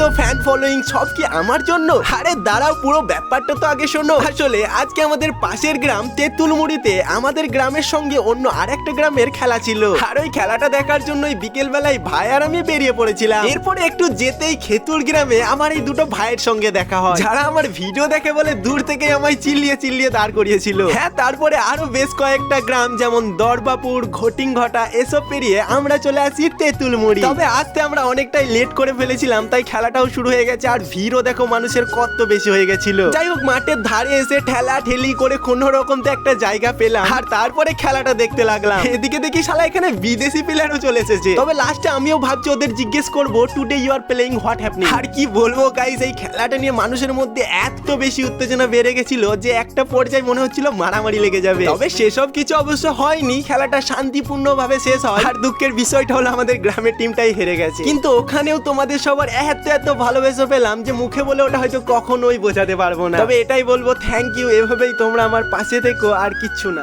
এত fan following সব কি আমার জন্য? আরে দাঁড়াও, পুরো ব্যাপারটা তো আগে শোনো। আসলে আজকে আমাদের পাশের গ্রাম তেঁতুলমুড়িতে আমাদের গ্রামের সঙ্গে অন্য আরেকটা গ্রামের খেলা ছিল। আর ওই খেলাটা দেখার জন্যই বিকেল বেলায় ভাই আর আমি বেরিয়ে পড়েছিলাম। এরপরে একটু যেতেই খেতুর গ্রামে আমার এই দুটো ভাইয়ের সঙ্গে দেখা হয়। যারা আমার ভিডিও দেখে বলে দূর থেকে আমায় চিল্লিয়ে চিল্লিয়ে দাঁড় করিয়েছিল। হ্যাঁ তারপরে আরও বেশ কয়েকটা গ্রাম যেমন দরবাপুর, ঘটিংঘটা, এসব পেরিয়ে আমরা চলে আসি তেঁতুলমুড়ি। তবে আসতে আমরা অনেকটাই লেট করে ফেলেছিলাম, তাই খেলাটাও শুরু হয়ে গেছে আর ভিড়ও দেখো মানুষের কত বেশি হয়ে গেছিল। যাই হোক মাঠের ধারে এসে ঠেলা ঠেলি করে কোনো রকম তো একটা জায়গা পেলাম আর তারপরে খেলাটা দেখতে লাগলাম। এদিকে দেখি শালা এখানে বিদেশি প্লেয়ারও চলে এসেছে। তবে লাস্টে আমিও ভাবছি ওদের জিজ্ঞেস করব today you are playing what happening আর কি বলব গাইস এই খেলাটা নিয়ে মানুষের মধ্যে এত বেশি উত্তেজনা বেড়ে গেছিল যে একটা পর্যায়ে মনে হচ্ছিল মারামারি লেগে যাবে। তবে সেসব কিছু অবশ্য হয়নি, খেলাটা শান্তিপূর্ণ ভাবে শেষ হয়। আর দুঃখের বিষয়টা হলো আমাদের গ্রামের টিমটাই হেরে গেছে। কিন্তু ওখানেও তোমাদের সবার এত এত ভালোবেসে পেলাম যে মুখে বলে ওটা হয়তো কখনোই বোঝাতে পারব না। তবে এটাই বলব থ্যাংক ইউ এভাবেই তোমরা আমার পাশে থেকো আর কিচ্ছু না।